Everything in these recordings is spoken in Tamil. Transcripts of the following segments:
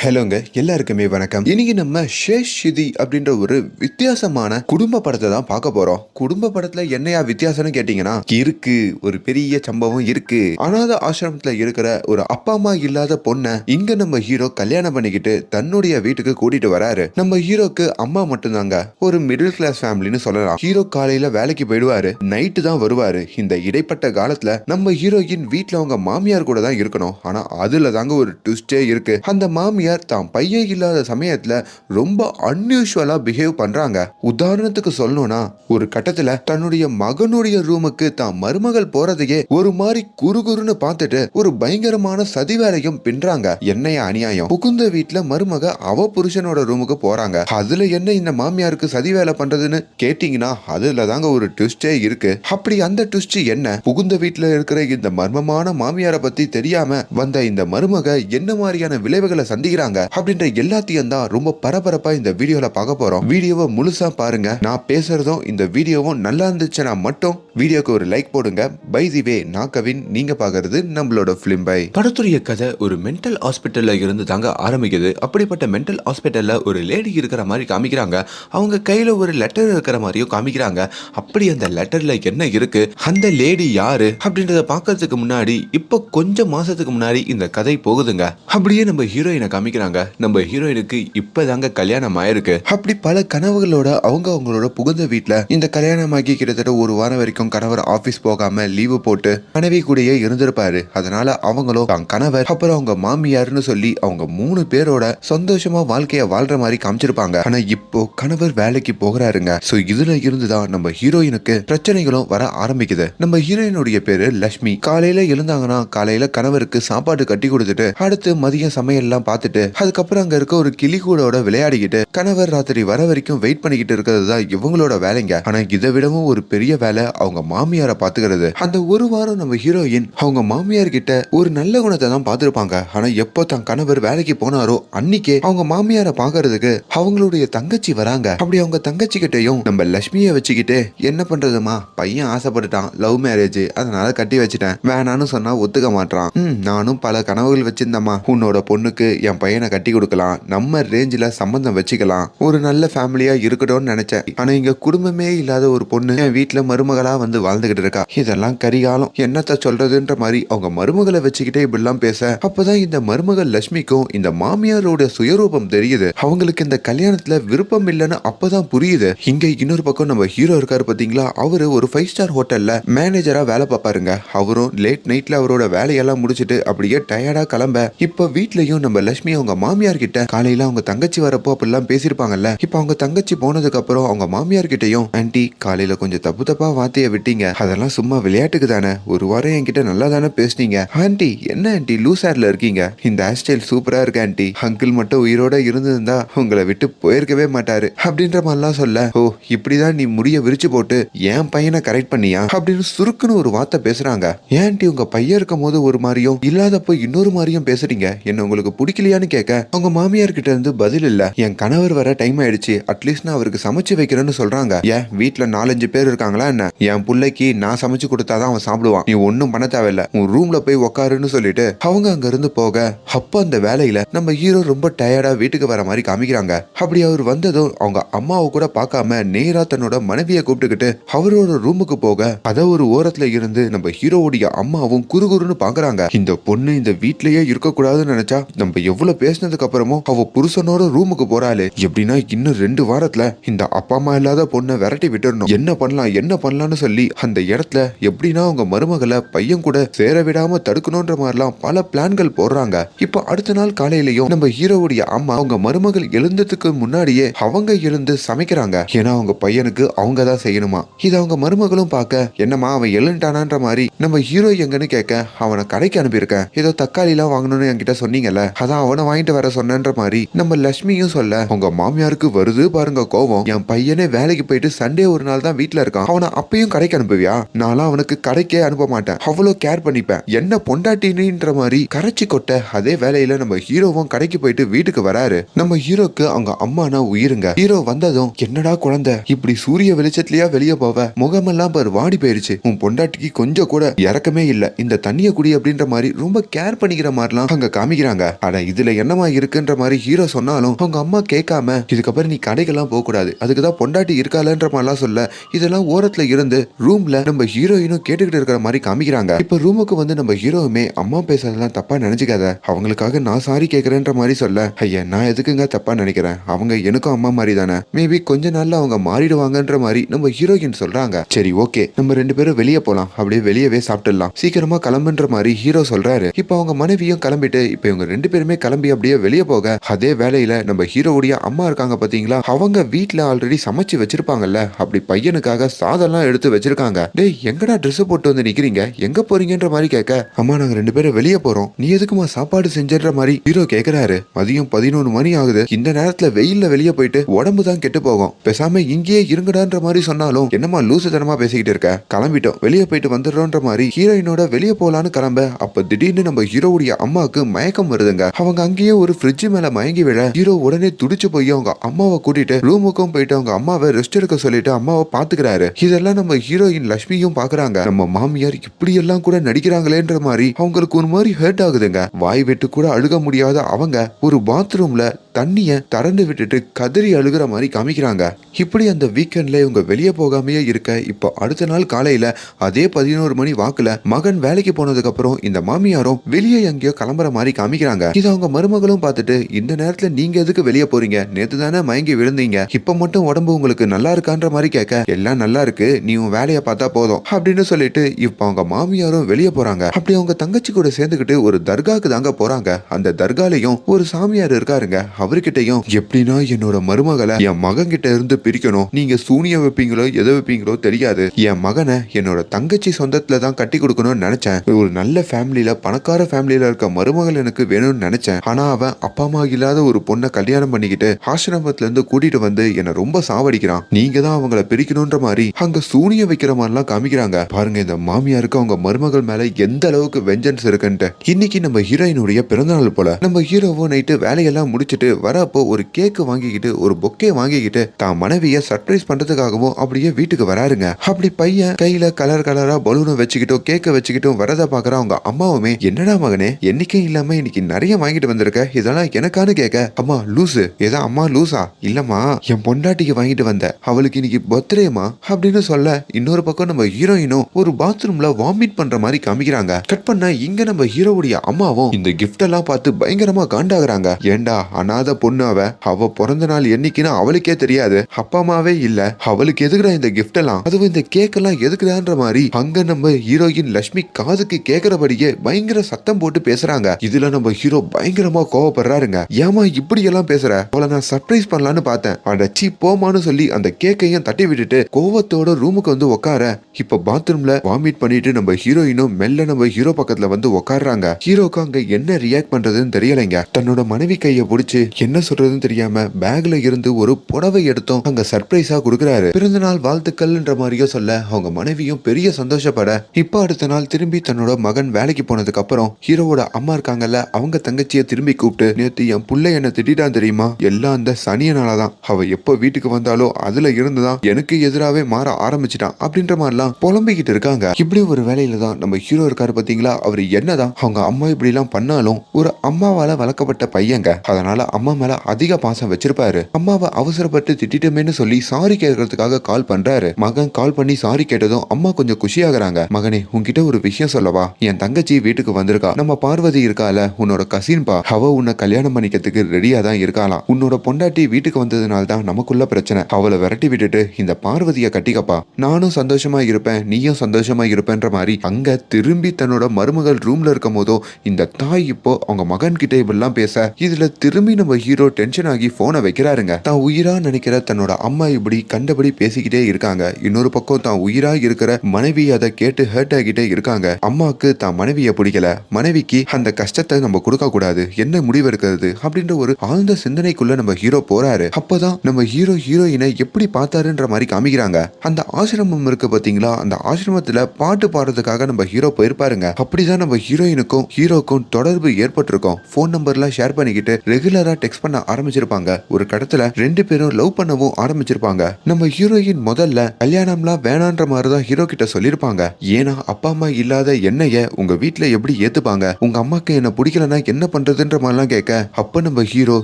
ஹலோங்க எல்லாருக்குமே வணக்கம். இன்னைக்கு நம்ம ஷேஷ் ஷிதி அப்படின்ற ஒரு வித்தியாசமான குடும்ப படத்தை தான் பார்க்க போறோம். குடும்ப படத்துல என்னையா வித்தியாசம்னு கேட்டீங்கன்னா இருக்கு ஒரு பெரிய சம்பவம் இருக்கு. அனாத ஆசிரமத்துல இருக்கிற ஒரு அப்பா அம்மா இல்லாத பொண்ணை இங்க நம்ம ஹீரோ கல்யாணம் பண்ணிக்கிட்டு தன்னுடைய வீட்டுக்கு கூட்டிட்டு வராரு. நம்ம ஹீரோக்கு அம்மா மட்டும்தாங்க ஒரு மிடில் கிளாஸ் ஃபேமிலின்னு சொல்லலாம். ஹீரோ காலையில வேலைக்கு போயிடுவாரு நைட்டு தான் வருவாரு. இந்த இடைப்பட்ட காலத்துல நம்ம ஹீரோயின் வீட்டுல அவங்க மாமியார் கூட தான் இருக்கணும். ஆனா அதுல தாங்க ஒரு ட்விஸ்டே இருக்கு. அந்த மாமியார் தான் பையன் இல்லாத சமயத்துல ரொம்ப அன்யூஷுவலா பிஹேவ் பண்றாங்க. உதாரணத்துக்கு சொல்லணும்னா ஒரு கட்டத்துல தன்னுடைய மகனுடைய ரூமுக்கு தான் மருமகள் போறதையே ஒரு மாதிரி குறுகுறுன்னு பார்த்துட்டு ஒரு பயங்கரமான சதி வேலையும் பின்றாங்க. என்னைய அநியாயம்? புகுந்த வீட்ல மருமக அவ புருஷனோட ரூமுக்கு போறாங்க. அதுல என்ன இந்த மாமியாருக்கு சதி வேலை பண்றதுன்னு கேட்டீங்கன்னா அதுல தாங்க ஒரு ட்விஸ்டே இருக்கு. அப்படி அந்த ட்விஸ்ட் என்ன? புகுந்த வீட்ல இருக்கிற இந்த மர்மமான மாமியாரை பத்தி தெரியாம வந்த இந்த மருமக என்ன மாதிரியான விளைவுகளை சந்திக்கிறாங்க அப்படின்ற எல்லாத்தையும் தான் ரொம்ப பரபரப்பா இந்த வீடியோல பார்க்க போறோம். வீடியோவை முழுசா பாருங்க. நான் பேசுறதும் இந்த வீடியோவும் நல்லா இருந்துச்சுன்னா மட்டும் வீடியோக்கு ஒரு லைக் போடுங்க. பை தி வே நான் கவின். நீங்க பாக்குறது நம்மளோட பிலிம் பை. படத்துடைய கதை ஒரு மென்டல் ஹாஸ்பிட்டல்ல இருந்து தாங்க ஆரம்பிக்குது. அப்படிப்பட்ட மென்டல் ஹாஸ்பிட்டல்ல ஒரு லேடி இருக்கிற மாதிரி காமிக்கிறாங்க. அவங்க கையில ஒரு லெட்டர் இருக்கிற மாதிரியும் காமிக்கிறாங்க. அப்படி அந்த லெட்டர்ல என்ன இருக்கு? அந்த லேடி யாரு? அப்படின்றத பாக்குறதுக்கு முன்னாடி இப்போ கொஞ்சம் மாசத்துக்கு முன்னாடி இந்த கதை போகுதுங்க. அப்படியே நம்ம ஹீரோயினை காமிக்கிறாங்க. நம்ம ஹீரோயினுக்கு இப்பதாங்க கல்யாணம் ஆயிருக்கு அப்படி பல கனவுகளோட அவங்க அவங்களோட புகுந்த வீட்ல இந்த கல்யாணம் ஆகி கிட்டத்தட்ட ஒரு வாரம் வரைக்கும் கணவர் ஆபீஸ் போகாம லீவு போட்டு மனைவி கூடயே இருந்திருப்பாரு. அதனால அவங்களும் தான் கணவர் அப்புறம் அவங்க மாமியார்னு சொல்லி அவங்க மூணு பேரோட சந்தோஷமா வாழ்க்கைய வாழ்ற மாதிரி காமிச்சிருப்பாங்க. ஆனா இப்போ கணவர் வேலைக்கு போகிறாருங்க. சோ இதுல இருந்துதான் நம்ம ஹீரோயினுக்கு பிரச்சனைகளும் வர ஆரம்பிக்குது. நம்ம ஹீரோயினுடைய பேரு லட்சுமி காலையில எழுந்தாங்கன்னா காலையில கணவருக்கு சாப்பாடு கட்டி கொடுத்துட்டு அடுத்து மதியம் சமையல்லாம் பார்த்துட்டு அதுக்கப்புறம் அங்க இருக்க ஒரு கிளி கூடோட விளையாடிக்கிட்டு கணவர் ராத்திரி வர வரைக்கும் வெயிட் பண்ணிக்கிட்டு இருக்கிறது தான் இவங்களோட வேலைங்க. ஆனா இதை விடவும் ஒரு பெரிய வேலை அவங்க மாமியார பாத்துக்கிறது அந்த ஒரு வாரம் நம்ம ஹீரோயின் அவங்க மாமியார் கிட்ட ஒரு நல்ல குணத்தை தான் பார்த்திருப்பாங்க. ஆனா எப்போ தன் கணவர் வேலைக்கு போனாரோ அன்னைக்கே அவங்க மாமியார பாக்குறதுக்கு அவங்களுடைய தங்கச்சி வராங்க. அப்படி அவங்க தங்கச்சி கிட்டயும் நம்ம லட்சுமியை வச்சுக்கிட்டு என்ன பண்றதுமா பையன் ஆசைப்பட்டுட்டான் லவ் மேரேஜ் அதனால கட்டி வச்சுட்டேன். வேணான்னு சொன்னா ஒத்துக்க மாட்டான் நானும் பல கனவுகள் வச்சிருந்தம்மா. உன்னோட பொண்ணுக்கு என் பையனை கட்டி கொடுக்கலாம் நம்ம ரேஞ்சில் சம்பந்தம் வச்சுக்கலாம். ஒரு நல்ல ஃபேமிலியா இருக்கட்டும்னு நினைச்சேன். ஆனா இங்க குடும்பமே இல்லாத ஒரு பொண்ணு என் வீட்டுல மருமகளா வந்து வாழ்ந்துகிட்டு இருக்கா. இதெல்லாம் கரிகாலம். என்னத்த சொல்றதுன்ற மாதிரி அவங்க மருமகளை வச்சுக்கிட்டே இப்படிலாம் பேச அப்பதான் இந்த மருமகள் லட்சுமிக்கும் இந்த மாமியாரோட சுயரூபம் தெரியுது. அவங்களுக்கு இந்த கல்யாணத்துல விருப்பம் இல்லைன்னு அப்பதான் புரியுது. இங்க இன்னொரு பக்கம் நம்ம ஹீரோ இருக்காரு பாத்தீங்களா? அவரு ஒரு ஃபைவ் ஸ்டார் ஹோட்டல்ல மேனேஜரா வேலை பார்ப்பாருங்க. அவரும் லேட் நைட்ல அவரோட வேலையெல்லாம் முடிச்சிட்டு அப்படியே டயர்டா கிளம்ப இப்ப வீட்லயும் நம்ம லட்சுமி அவங்க மாமியார் கிட்ட காலையில அவங்க தங்கச்சி வரப்போ அப்படிலாம் பேசியிருப்பாங்கல்ல. இப்ப அவங்க தங்கச்சி போனதுக்கு அப்புறம் அவங்க மாமியார் கிட்டயும் ஆன்டி காலையில கொஞ்சம் தப்பு தப்பா வார்த்தைய விட்டீங்க. அதெல்லாம் சும்மா விளையாட்டுக்கு தானே. ஒரு வாரம் என்கிட்ட நல்லா தானே பேசுனீங்க. ஆன்டி என்ன ஆன்டி லூசார்ல இருக்கீங்க? இந்த ஹேர் ஸ்டைல் சூப்பரா இருக்கு ஆன்டி அங்கிள் மட்டும் உயிரோட இருந்திருந்தா உங்களை விட்டு போயிருக்கவே மாட்டாரு. அப்படின்ற மாதிரிலாம் சொல்ல ஓ இப்படிதான் நீ முடிய விரிச்சு போட்டு என் பையனை கரெக்ட் பண்ணியா? அப்படின்னு சுருக்குன்னு ஒரு வார்த்தை பேசுறாங்க. ஏன்டி உங்க பையன் இருக்கும் போது ஒரு மாதிரியும் இல்லாதப்போ இன்னொரு மாதிரியும் பேசுறீங்க. என்ன உங்களுக்கு பிடிக்கலையான்னு கேட்க அவங்க மாமியார் கிட்ட இருந்து பதில் இல்ல. என் கணவர் வர டைம் ஆயிடுச்சு. அட்லீஸ்ட் நான் அவருக்கு சமைச்சு வைக்கிறேன்னு சொல்றாங்க. ஏன் வீட்ல நாலஞ்சு பேர் இருக்காங்களா என்ன? என் பிள்ளைக்கு நான் சமைச்சு கொடுத்தாதான் அவன் சாப்பிடுவான். நீ ஒன்னும் பண்ண தேவையில்ல. உன் ரூம்ல போய் உக்காருன்னு சொல்லிட்டு அவங்க அங்க இருந்து போக அப்ப அந்த வேலையில நம்ம ஹீரோ ரொம்ப டயர்டா வீட்டுக்கு வர மாதிரி காமிக்கிறாங்க. அப்படி அவர் வந்ததும் அவங்க அம்மாவை கூட பார்க்காம நேரா தன்னோட மனைவியை கூப்பிட்டுக்கிட்டு அவரோட ரூமுக்கு போக அத ஒரு ஓரத்துல இருந்து நம்ம ஹீரோவுடைய அம்மாவும் குறுகுறுன்னு பாக்குறாங்க. இந்த பொண்ணு இந்த வீட்லயே இருக்க கூடாதுன்னு நினைச்சா நம்ம எவ்வளவு பேசினதுக்கு அப்புறமும் அவ புருஷனோட ரூமுக்கு போறாளே. எப்படின்னா இன்னும் ரெண்டு வாரத்துல இந்த அப்பா அம்மா இல்லாத பொண்ணை விரட்டி விட்டுறணும். என்ன பண்ணலாம் என்ன பண்ணலாம்னு சொல்லி அந்த இடத்துல எப்படின்னா அவங்க மருமகளை பையன் கூட சேர விடாம தடுக்கணும்ன்ற மாதிரிலாம் பல பிளான்கள் போடுறாங்க. இப்போ அடுத்த நாள் காலையிலயும் நம்ம ஹீரோவுடைய அம்மா அவங்க மருமகள் எழுந்ததுக்கு முன்னாடியே அவங்க எழுந்து சமைக்கிறாங்க. ஏன்னா அவங்க பையனுக்கு அவங்க தான் செய்யணுமா? இது அவங்க மருமகளும் பார்க்க என்னம்மா அவன் எழுந்துட்டானான்ற மாதிரி நம்ம ஹீரோ எங்கன்னு கேட்க அவனை கடைக்கு அனுப்பியிருக்கேன். ஏதோ தக்காளி எல்லாம் வாங்கணும்னு என்கிட்ட சொன்னீங்கல்ல அதான் அவன் வாங்கிட்டு வர சொன்னேன்ற மாதிரி நம்ம லட்சுமியும் சொல்ல உங்க மாமியாருக்கு வருது பாருங்க கோவம். என் பையனே வேலைக்கு போயிட்டு சண்டே ஒரு நாள் தான் வீட்டுல இருக்கான். அவனை அப்பயும் கடைக்கு அனுப்புவியா? நான்லாம் அவனுக்கு கடைக்கே அனுப்ப மாட்டேன். அவ்வளோ கேர் பண்ணிப்பேன். என்ன பொண்டாட்டின்ற மாதிரி கரைச்சி கொட்ட அதே வேலையில நம்ம ஹீரோவும் கடைக்கு போயிட்டு வீட்டுக்கு வராரு. நம்ம ஹீரோக்கு அவங்க அம்மானா உயிருங்க. ஹீரோ வந்ததும் என்னடா குழந்தை? இப்படி சூரிய வெளிச்சத்திலயா வெளியே போவ? முகமெல்லாம் பாரு வாடி போயிருச்சு. உன் பொண்டாட்டிக்கு கொஞ்சம் கூட இறக்கமே இல்ல. இந்த தண்ணிய குடி அப்படின்ற மாதிரி ரொம்ப கேர் பண்ணிக்கிற மாதிரிலாம் அங்க காமிக்கிறாங்க. ஆனா இதுல இதுல என்னமா இருக்குன்ற மாதிரி ஹீரோ சொன்னாலும் அவங்க அம்மா கேட்காம இதுக்கப்புறம் நீ கடைக்கெல்லாம் போக கூடாது அதுக்குதான் பொண்டாட்டி இருக்காளன்ற மாதிரிலாம் சொல்ல இதெல்லாம் ஓரத்துல இருந்து ரூம்ல நம்ம ஹீரோயினும் கேட்டுக்கிட்டு இருக்கிற மாதிரி காமிக்கிறாங்க. இப்ப ரூமுக்கு வந்து நம்ம ஹீரோவுமே அம்மா பேசுறதெல்லாம் தப்பா நினைச்சுக்காத. அவங்களுக்காக நான் சாரி கேட்கறேன்ற மாதிரி சொல்ல ஐயா நான் எதுக்குங்க தப்பா நினைக்கிறேன்? அவங்க எனக்கும் அம்மா மாதிரி தானே மேபி கொஞ்ச நாள்ல அவங்க மாறிடுவாங்கன்ற மாதிரி நம்ம ஹீரோயின் சொல்றாங்க. சரி ஓகே. நம்ம ரெண்டு பேரும் வெளியே போலாம். அப்படியே வெளியவே சாப்பிட்டுடலாம். சீக்கிரமா கிளம்புன்ற மாதிரி ஹீரோ சொல்றாரு. இப்ப அவங்க மனைவியும் கிளம்பிட்டு இப்ப இவங்க ரெண்டு பேருமே கிளம்பி அப்படியே வெளியே போக அதே வேலையில நம்ம ஹீரோவுடைய அம்மா இருக்காங்க பாத்தீங்களா? அவங்க வீட்ல ஆல்ரெடி சமைச்சு வச்சிருப்பாங்கல்ல. அப்படி பையனுக்காக சாதம்லாம் எடுத்து வச்சிருக்காங்க. டேய் எங்கடா ட்ரெஸ் போட்டு வந்து நிக்கிறீங்க? எங்க போறீங்கன்ற மாதிரி கேட்க அம்மா நாங்க ரெண்டு பேரும் வெளியே போறோம். நீ எதுக்குமா சாப்பாடு செஞ்சன்ற மாதிரி? ஹீரோ கேக்குறாரு. மதியம் பதினொன்று மணி ஆகுது. இந்த நேரத்துல வெயில்ல வெளியே போயிட்டு உடம்பு தான் கெட்டு போகும். பேசாம இங்கேயே இருங்கடான்ற மாதிரி சொன்னாலும் என்னம்மா லூசுதனமா பேசிக்கிட்டு இருக்க? கிளம்பிட்டோம். வெளியே போயிட்டு வந்துடுறோன்ற மாதிரி ஹீரோயினோட வெளியே போலான்னு கிளம்ப. அப்ப திடீர்னு நம்ம ஹீரோவுடைய அம்மாவுக்கு மயக்கம் வருதுங்க. அவங்க அங்கேயே ஒரு ஃப்ரிட்ஜ் மேல மயங்கி விழ ஹீரோ உடனே துடிச்சு போய் அவங்க அம்மாவை கூட்டிட்டு ரூமுக்கும் போயிட்டு அவங்க அம்மாவை ரெஸ்ட் எடுக்க சொல்லிட்டு அம்மாவை பாத்துக்கிறாரு இதெல்லாம் நம்ம ஹீரோயின் லட்சுமியும் பாக்குறாங்க நம்ம மாமியார் இப்படி எல்லாம் கூட நடிக்கிறாங்களேன்ற மாதிரி அவங்களுக்கு ஒரு மாதிரி ஹர்ட் ஆகுதுங்க. வாய் வெட்டு கூட அழுக முடியாத அவங்க ஒரு பாத்ரூம்ல தண்ணிய திறந்து விட்டுட்டு கதறி அழுகிற மாதிரி காமிக்கிறாங்க. இப்படி அந்த வீக்கெண்ட்ல இவங்க வெளியே போகாமையே இருக்க இப்போ அடுத்த நாள் காலையில அதே பதினோரு மணி வாக்குல மகன் வேலைக்கு போனதுக்கு அப்புறம் இந்த மாமியாரும் வெளியே எங்கேயோ கிளம்புற மாதிரி காமிக்கிறாங்க. இது அவங்க மருமகளும் பார்த்துட்டு இந்த நேரத்துல நீங்க எதுக்கு வெளியே போறீங்க? நேத்து தானே மயங்கி விழுந்தீங்க. இப்ப மட்டும் உடம்பு உங்களுக்கு நல்லா இருக்கான்ற மாதிரி கேட்க எல்லாம் நல்லா இருக்கு. நீ உன் வேலையை பார்த்தா போதும். அப்படின்னு சொல்லிட்டு இப்ப அவங்க மாமியாரும் வெளியே போறாங்க. அப்படி அவங்க தங்கச்சி கூட சேர்ந்துக்கிட்டு ஒரு தர்காக்கு தாங்க போறாங்க. அந்த தர்காலையும் ஒரு சாமியார் இருக்காருங்க. அவர்கிட்டயும் எப்படின்னா என்னோட மருமகளை என் மகன் கிட்ட இருந்து பிரிக்கணும். நீங்க சூனியம் வைப்பீங்களோ எதை வைப்பீங்களோ தெரியாது. என் மகனை என்னோட தங்கச்சி சொந்தத்துல தான் கட்டி கொடுக்கணும்னு நினைச்சேன். ஒரு நல்ல ஃபேமிலியில பணக்கார ஃபேமிலியில இருக்க மருமகள் எனக்கு வேணும்னு நினைச்சேன். ஆனா அவன் அப்பா அம்மா இல்லாத ஒரு பொண்ணை கல்யாணம் பண்ணிக்கிட்டு ஆசிரமத்துல இருந்து கூட்டிட்டு வந்து என்னை ரொம்ப சாவடிக்கிறான். நீங்க தான் அவங்கள பிரிக்கணும்ன்ற மாதிரி அங்க சூனிய வைக்கிற மாதிரிலாம் காமிக்கிறாங்க. பாருங்க இந்த மாமியாருக்கு அவங்க மருமகள் மேல எந்த அளவுக்கு வெஞ்சன்ஸ் இருக்குன்ட்டு. இன்னைக்கு நம்ம ஹீரோயினுடைய பிறந்தநாள் போல நம்ம ஹீரோவும் நைட்டு வேலையெல்லாம் முடிச்சிட்டு வரப்போ ஒரு கேக்கு வாங்கிக்கிட்டு ஒரு பொக்கே வாங்கிக்கிட்டு தான் மனைவிய சர்ப்ரைஸ் பண்றதுக்காகவும் அப்படியே வீட்டுக்கு வராருங்க. அப்படி பையன் கையில கலர் கலரா பலூனை வச்சுக்கிட்டும் கேக்கை வச்சுக்கிட்டும் வரத பாக்குற அவங்க அம்மாவுமே என்னடா மகனே என்னைக்கும் இல்லாம இன்னைக்கு நிறைய வாங்கிட்டு வந்து வந்திருக்க இதெல்லாம் எனக்கானு கேட்க. அம்மா லூசு. ஏதா அம்மா லூசா? இல்லம்மா. என் பொண்டாட்டிக்கு வாங்கிட்டு வந்த. அவளுக்கு இன்னைக்கு பர்த்டேமா அப்படின்னு சொல்ல இன்னொரு பக்கம் நம்ம ஹீரோயினும் ஒரு பாத்ரூம்ல வாமிட் பண்ற மாதிரி காமிக்கிறாங்க. கட் பண்ண இங்க நம்ம ஹீரோவுடைய அம்மாவும் இந்த கிஃப்ட் எல்லாம் பார்த்து பயங்கரமா காண்டாகிறாங்க. ஏண்டா அனாத பொண்ணு அவ. அவ பிறந்த நாள் என்னைக்குன்னு அவளுக்கே தெரியாது. அப்பா அம்மாவே இல்ல. அவளுக்கு எதுக்குடா இந்த கிஃப்ட் எல்லாம்? அதுவும் இந்த கேக் எல்லாம் எதுக்குடான்ற மாதிரி அங்க நம்ம ஹீரோயின் லட்சுமி காதுக்கு கேக்குறபடியே பயங்கர சத்தம் போட்டு பேசுறாங்க. இதுல நம்ம ஹீரோ பயங்கர பயங்கரமா கோவப்படுறாருங்க. ஏமா இப்படி எல்லாம் பேசுற? அவளை நான் சர்ப்ரைஸ் பண்ணலான்னு பார்த்தேன். அடச்சி போமான்னு சொல்லி அந்த கேக்கையும் தட்டி விட்டுட்டு கோவத்தோட ரூமுக்கு வந்து உட்கார இப்ப பாத்ரூம்ல வாமிட் பண்ணிட்டு நம்ம ஹீரோயினும் மெல்ல நம்ம ஹீரோ பக்கத்துல வந்து உட்காடுறாங்க ஹீரோக்கு அங்க என்ன ரியாக்ட் பண்றதுன்னு தெரியலைங்க. தன்னோட மனைவி கைய பிடிச்சு என்ன சொல்றதுன்னு தெரியாம பேக்ல இருந்து ஒரு புடவை எடுத்தும் அங்க சர்ப்ரைஸா கொடுக்குறாரு. பிறந்த நாள் வாழ்த்துக்கள்ன்ற மாதிரியோ சொல்ல அவங்க மனைவியும் பெரிய சந்தோஷப்பட இப்ப அடுத்த நாள் திரும்பி தன்னோட மகன் வேலைக்கு போனதுக்கு அப்புறம் ஹீரோவோட அம்மா இருக்காங்கல்ல அவங்க தங்கச்சியை திரும்பி கூப்பிட்டு நேத்து என் புள்ள என்ன திட்டான் தெரியுமா? எல்லாம் அந்த சனியனாலதான். அவ எப்போ வீட்டுக்கு வந்தாலோ அதுல இருந்துதான் எனக்கு எதிராவே மாற ஆரம்பிச்சிட்டான். அப்படின்ற மாதிரிலாம் புலம்பிக்கிட்டு இருக்காங்க. இப்படி ஒரு வேலையில தான் நம்ம ஹீரோ இருக்காரு பாத்தீங்களா? அவர் என்னதான் அவங்க அம்மா இப்படி எல்லாம் பண்ணாலும் ஒரு அம்மாவால வளர்க்கப்பட்ட பையங்க. அதனால அம்மா மேல அதிக பாசம் வச்சிருப்பாரு. அம்மாவை அவசரப்பட்டு திட்டிட்டமேன்னு சொல்லி சாரி கேட்கறதுக்காக கால் பண்றாரு. மகன் கால் பண்ணி சாரி கேட்டதும் அம்மா கொஞ்சம் குஷியாகிறாங்க. மகனே உன்கிட்ட ஒரு விஷயம் சொல்லவா? என் தங்கச்சி வீட்டுக்கு வந்திருக்கா. நம்ம பார்வதி இருக்கால உன்னோட கசின் பா. அவ உன்னை கல்யாணம் பண்ணிக்கிறதுக்கு ரெடியா தான் இருக்காளாம். உன்னோட பொண்டாட்டி வீட்டுக்கு வந்ததுனால தான் நமக்குள்ள பிரச்சனை. அவளை விரட்டி விட்டுட்டு இந்த பார்வதியை கட்டிக்கப்பா. நானும் சந்தோஷமா இருப்பேன் நீயும் சந்தோஷமா இருப்பேன்ற மாதிரி அங்க திரும்பி தன்னோட மருமகள் ரூம்ல இருக்கும் போதோ இந்த தாய் இப்போ அவங்க மகன் கிட்ட இப்படிலாம் பேச இதுல திரும்பி நம்ம ஹீரோ டென்ஷன் ஆகி போனை வைக்கிறாருங்க. தான் உயிரா நினைக்கிற தன்னோட அம்மா இப்படி கண்டபடி பேசிக்கிட்டே இருக்காங்க. இன்னொரு பக்கம் தான் உயிரா இருக்கிற மனைவி அதை கேட்டு ஹர்ட் ஆகிட்டே இருக்காங்க. அம்மாவுக்கு தான் மனைவியை பிடிக்கல. மனைவிக்கு அந்த கஷ்டத்தை நம்ம கொடுக்க கூடாது என்ன முடிவு எடுக்கிறது அப்படின்ற ஒரு ஆழ்ந்த சிந்தனைக்குள்ள நம்ம ஹீரோ போறாரு. அப்பதான் நம்ம ஹீரோ ஹீரோயினை எப்படி பார்த்தாருன்ற மாதிரி காமிக்கிறாங்க. அந்த ஆசிரமம் இருக்கு பாத்தீங்களா? அந்த ஆசிரமத்துல பாட்டு பாடுறதுக்காக நம்ம ஹீரோ போயிருப்பாருங்க. அப்படிதான் நம்ம ஹீரோயினுக்கும் ஹீரோக்கும் தொடர்பு ஏற்பட்டிருக்கும். ஃபோன் நம்பர்லாம் ஷேர் பண்ணிக்கிட்டு ரெகுலரா டெக்ஸ்ட் பண்ண ஆரம்பிச்சிருப்பாங்க. ஒரு கடத்துல ரெண்டு பேரும் லவ் பண்ணவும் ஆரம்பிச்சிருப்பாங்க. நம்ம ஹீரோயின் முதல்ல கல்யாணம்லாம் வேணான்ற மாதிரி தான் ஹீரோ கிட்ட சொல்லியிருப்பாங்க. ஏன்னா அப்பா அம்மா இல்லாத என்னைய உங்க வீட்ல எப்படி ஏத்துப்பாங்க? உங்க அம்மாக்கு என்ன பிடிக்கலன்னா என்ன பண்றது? பண்றதுன்ற மாதிரிலாம் கேட்க அப்ப நம்ம ஹீரோ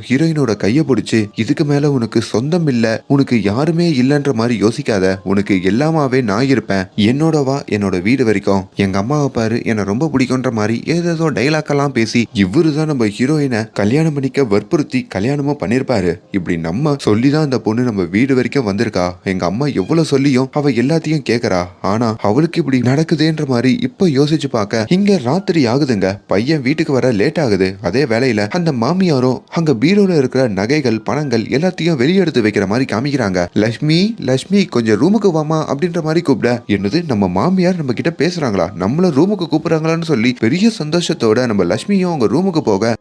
ஹீரோயினோட கைய பிடிச்சி இதுக்கு மேல உனக்கு சொந்தம் இல்ல உனக்கு யாருமே இல்லைன்ற மாதிரி யோசிக்காத உனக்கு எல்லாமாவே நான் இருப்பேன் என்னோட வா என்னோட வீடு வரைக்கும். எங்க அம்மாவை பாரு என்ன ரொம்ப பிடிக்கும்ன்ற மாதிரி ஏதேதோ டைலாக் எல்லாம் பேசி இவரு தான் நம்ம ஹீரோயினை கல்யாணம் பண்ணிக்க வற்புறுத்தி கல்யாணமும் பண்ணிருப்பாரு. இப்படி நம்ம சொல்லி தான் அந்த பொண்ணு நம்ம வீடு வரைக்கும் வந்திருக்கா. எங்க அம்மா எவ்வளவு சொல்லியும் அவ எல்லாத்தையும் கேக்குறா. ஆனா அவளுக்கு இப்படி நடக்குதேன்ற மாதிரி இப்ப யோசிச்சு பார்க்க இங்க ராத்திரி ஆகுதுங்க. பையன் வீட்டுக்கு வர லேட் ஆகுது. அதே வேலையில அந்த மாமியாரும் அங்க பீரோல இருக்கிற நகைகள் பணங்கள் எல்லாத்தையும் வெளியெடுத்து வைக்கிற மாதிரி காமிக்கிறாங்க. லட்சுமி லட்சுமி கொஞ்சம் ரூமுக்கு வாமா அப்படின்ற மாதிரி கூப்பிட என்னது நம்ம மாமியார் நம்ம கிட்ட பேசுறாங்களா? நம்மள ரூமுக்கு கூப்பிடுறாங்களான்னு சொல்லி பெரிய சந்தோஷத்தோட நம்ம லட்சுமியும் அவங்க ரூமுக்கு போக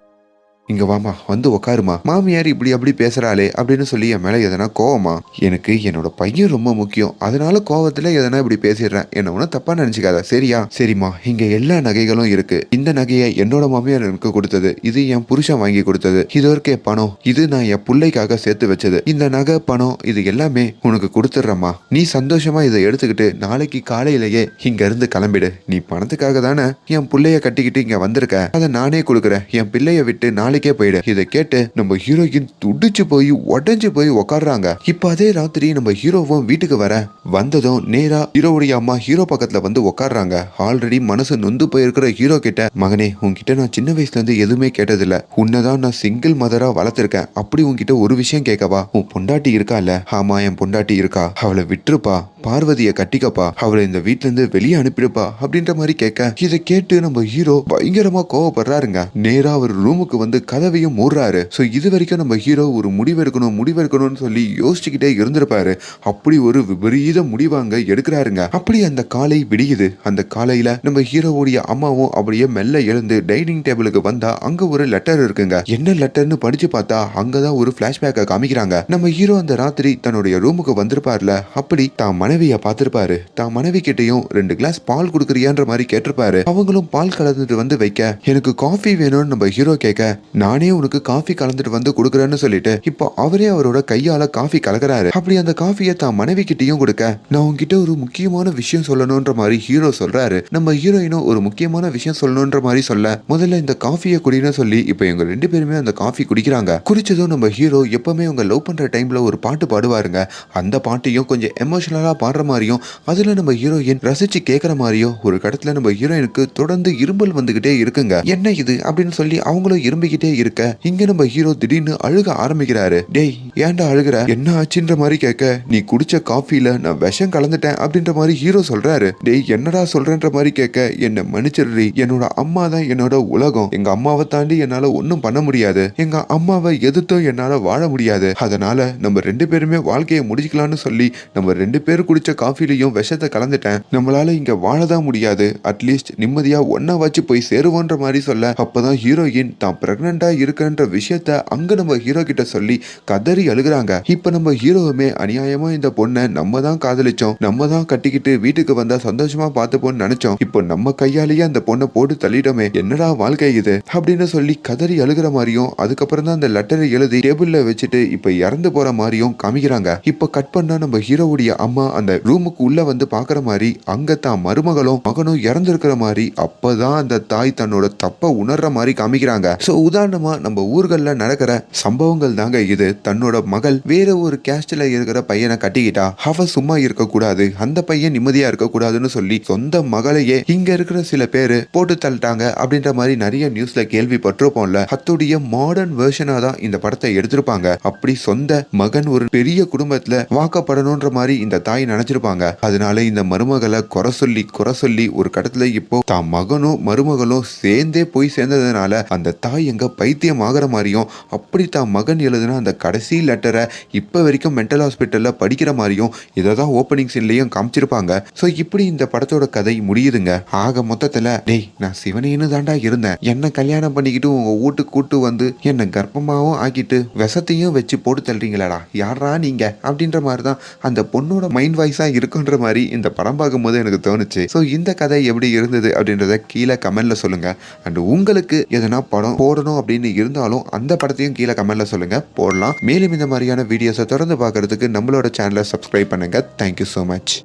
இங்க வாமா வந்து உக்காருமா. மாமியார் இப்படி அப்படி பேசுறாளே அப்படின்னு சொல்லி என் மேல எதனா கோவமா? எனக்கு என்னோட பையன் ரொம்ப முக்கியம். அதனால கோவத்துல எதனா இப்படி பேசிடுறேன். என்ன ஒன்றும் தப்பா நினைச்சுக்காத. சரியா? சரிம்மா. இங்க எல்லா நகைகளும் இருக்கு. இந்த நகையை என்னோட மாமியார் எனக்கு கொடுத்தது. இது என் புருஷன் வாங்கி கொடுத்தது. இது இருக்கே பணம். இது நான் என் பிள்ளைக்காக சேர்த்து வச்சது. இந்த நகை பணம் இது எல்லாமே உனக்கு கொடுத்துட்றேம்மா. நீ சந்தோஷமா இதை எடுத்துக்கிட்டு நாளைக்கு காலையிலேயே இங்க இருந்து கிளம்பிடு. நீ பணத்துக்காக தானே என் பிள்ளைய கட்டிக்கிட்டு இங்க வந்திருக்க. அதை நானே கொடுக்குறேன். என் பிள்ளைய விட்டு நாளைக்கு போயிடு. இதை கேட்டு நம்ம ஹீரோயின் துடிச்சு போய் உடஞ்சு போய் உக்காடுறாங்க இப்ப அதே ராத்திரி நம்ம ஹீரோவும் வீட்டுக்கு வர வந்ததும் நேரா ஹீரோவுடைய அம்மா ஹீரோ பக்கத்துல வந்து உக்காடுறாங்க ஆல்ரெடி மனசு நொந்து போயிருக்கிற ஹீரோ கிட்ட மகனே உன்கிட்ட நான் சின்ன வயசுல இருந்து எதுவுமே கேட்டதில்ல. உன்னதான் நான் சிங்கிள் மதரா வளர்த்திருக்கேன். அப்படி உன்கிட்ட ஒரு விஷயம் கேட்கவா? உன் பொண்டாட்டி இருக்கா இல்ல? ஆமா என் பொண்டாட்டி இருக்கா. அவளை விட்டுருப்பா. பார்வதிய கட்டிக்கப்பா அவளை இந்த வீட்ல இருந்து வெளியே அனுப்பிடுப்பா அப்படின்ற மாதிரி கேட்க இதை கேட்டு நம்ம ஹீரோ பயங்கரமா கோவப்படுறாருங்க. நேரா அவர் ரூமுக்கு வந்து கதவையும் மூடுறாரு. சோ இது வரைக்கும் நம்ம ஹீரோ ஒரு முடிவெடுக்கணும் முடிவெடுக்கணும்னு சொல்லி யோசிச்சுக்கிட்டே இருந்திருப்பாரு. அப்படி ஒரு விபரீத முடிவாங்க எடுக்கிறாருங்க. அப்படி அந்த காலை விடியுது. அந்த காலையில நம்ம ஹீரோவுடைய அம்மாவும் அப்படியே மெல்ல எழுந்து டைனிங் டேபிளுக்கு வந்தா அங்க ஒரு லெட்டர் இருக்குங்க. என்ன லெட்டர்னு படிச்சு பார்த்தா அங்கதான் ஒரு பிளாஷ்பேக்கை காமிக்கிறாங்க. நம்ம ஹீரோ அந்த ராத்திரி தன்னுடைய ரூமுக்கு வந்திருப்பார்ல அப்படி தான் மனைவியை பார்த்திருப்பாரு. தான் மனைவி கிட்டயும் ரெண்டு கிளாஸ் பால் கொடுக்குறியான்ற மாதிரி கேட்டிருப்பாரு. அவங்களும் பால் கலந்துட்டு வந்து வைக்க எனக்கு காஃபி வேணும்னு நம்ம ஹீரோ கேட்க நானே உனக்கு காஃபி கலந்துட்டு வந்து கொடுக்குறேன்னு சொல்லிட்டு இப்போ அவரே அவரோட கையால காஃபி கலக்குறாரு. அப்படி அந்த காஃபியை தான் மனைவி கிட்டையும் கொடுக்க நான் உங்ககிட்ட ஒரு முக்கியமான விஷயம் சொல்லணும்ன்ற மாதிரி ஹீரோ சொல்றாரு. நம்ம ஹீரோயினும் ஒரு முக்கியமான விஷயம் சொல்லணும்ன்ற மாதிரி சொல்ல முதல்ல இந்த காஃபியை குடின்னு சொல்லி இப்போ இவங்க ரெண்டு பேருமே அந்த காஃபி குடிக்கிறாங்க. குடிச்சதும் நம்ம ஹீரோ எப்பவுமே அவங்க லவ் பண்ற டைம்ல ஒரு பாட்டு பாடுவாருங்க. அந்த பாட்டையும் கொஞ்சம் எமோஷனலா பாடுற மாதிரியும் அதுல நம்ம ஹீரோயின் ரசிச்சு கேட்குற மாதிரியும் ஒரு கடத்துல நம்ம ஹீரோயினுக்கு தொடர்ந்து இரும்பல் வந்துகிட்டே இருக்குங்க. என்ன இது? அப்படின்னு சொல்லி அவங்களும் இரும்பிக்கிட்டே இருக்க இங்க நம்ம ஹீரோ திடீர்னு அழுக ஆரம்பிக்கிறாரு. டேய் ஏன்டா அழுகுற? என்ன ஆச்சுன்ற மாதிரி கேட்க நீ குடிச்ச காஃபில நான் விஷம் கலந்துட்டேன் அப்படின்ற மாதிரி ஹீரோ சொல்றாரு. டேய் என்னடா சொல்றேன்ற மாதிரி கேட்க என்ன மன்னிச்சிடுறி என்னோட அம்மா தான் என்னோட உலகம். எங்க அம்மாவை தாண்டி என்னால ஒன்றும் பண்ண முடியாது. எங்க அம்மாவை எதிர்த்தும் என்னால வாழ முடியாது. அதனால நம்ம ரெண்டு பேருமே வாழ்க்கையை முடிச்சுக்கலாம்னு சொல்லி நம்ம ரெண்டு பேருக்கு குடிச்ச காஃபிலையும் விஷத்தை கலந்துட்டேன். நம்மளால இங்க வாழதான் முடியாது. அட்லீஸ்ட் நிம்மதியா ஒன்னா வச்சு போய் சேருவோன்ற மாதிரி சொல்ல. அப்பதான் ஹீரோயின் தான் பிரெக்னண்டா இருக்கன்ற விஷயத்த அங்க நம்ம ஹீரோ கிட்ட சொல்லி கதறி அழுகுறாங்க. இப்ப நம்ம ஹீரோவுமே அநியாயமா இந்த பொண்ணை நம்ம தான் காதலிச்சோம். நம்ம தான் கட்டிக்கிட்டு வீட்டுக்கு வந்தா சந்தோஷமா பார்த்துப்போம்னு நினைச்சோம். இப்போ நம்ம கையாலேயே அந்த பொண்ணை போட்டு தள்ளிட்டோமே. என்னடா வாழ்க்கை இது? அப்படின்னு சொல்லி கதறி அழுகிற மாதிரியும் அதுக்கப்புறம் தான் அந்த லெட்டரை எழுதி டேபிள்ல வச்சுட்டு இப்ப இறந்து போற மாதிரியும் காமிக்கிறாங்க. இப்ப கட் பண்ணா நம்ம ஹீரோவுடைய அம்மா அந்த ரூமுக்கு உள்ள வந்து பாக்குற மாதிரி அங்க தான் மருமகளும் மகனும் இறந்திருக்கிற மாதிரி அப்பதான் அந்த தாய் தன்னோட தப்ப உணர்ற மாதிரி காமிக்கிறாங்க. சோ உதாரணமா நம்ம ஊர்கள்ல நடக்கிற சம்பவங்கள் தாங்க இது. தன்னோட மகள் வேற ஒரு கேஸ்ட்ல இருக்கிற பையனை கட்டிக்கிட்டா அவ சும்மா இருக்க கூடாது அந்த பையன் நிம்மதியா இருக்க கூடாதுன்னு சொல்லி சொந்த மகளையே இங்க இருக்கிற சில பேரு போட்டு தள்ளிட்டாங்க அப்படின்ற மாதிரி நிறைய நியூஸ்ல கேள்விப்பட்டிருப்போம்ல. அத்துடைய மாடர்ன் வேர்ஷனா தான் இந்த படத்தை எடுத்திருப்பாங்க. அப்படி சொந்த மகன் ஒரு பெரிய குடும்பத்துல வாக்கப்படணும்ன்ற மாதிரி இந்த தாய் நினைச்சிருப்பாங்க. அதனால இந்த மருமகளை குறை சொல்லி குறை சொல்லி ஒரு கடத்துல இப்போ தான் மகனும் மருமகளும் சேர்ந்தே போய் சேர்ந்ததுனால அந்த தாய் எங்க பைத்தியம் ஆகிற மாதிரியும் அப்படி தான் மகன் எழுதின அந்த கடைசி லெட்டரை இப்போ வரைக்கும் மென்டல் ஹாஸ்பிட்டலில் படிக்கிற மாதிரியும் இதை தான் ஓப்பனிங் சீன்லயும் காமிச்சிருப்பாங்க. ஸோ இப்படி இந்த படத்தோட கதை முடியுதுங்க. ஆக மொத்தத்தில் டேய் நான் சிவனேன்னு தாண்டா இருந்தேன். என்ன கல்யாணம் பண்ணிக்கிட்டு உங்கள் வீட்டுக்கு கூட்டு வந்து என்னை கர்ப்பமாகவும் ஆக்கிட்டு விஷத்தையும் வச்சு போட்டு தள்ளுறீங்களாடா? யாரா நீங்கள் அப்படின்ற மாதிரி தான் அந்த பொண்ணோட மைண்ட் மைண்ட் இருக்குன்ற மாதிரி இந்த படம் பார்க்கும்போது எனக்கு தோணுச்சு. ஸோ இந்த கதை எப்படி இருந்தது அப்படின்றத கீழே கமெண்ட்ல சொல்லுங்க. அண்ட் உங்களுக்கு எதனா படம் போடணும் அப்படின்னு இருந்தாலும் அந்த படத்தையும் கீழே கமெண்ட்ல சொல்லுங்க. போடலாம். மேலும் இந்த மாதிரியான வீடியோஸை தொடர்ந்து பார்க்கறதுக்கு நம்மளோட சேனலை சப்ஸ்கிரைப் பண்ணுங்க. Thank you so much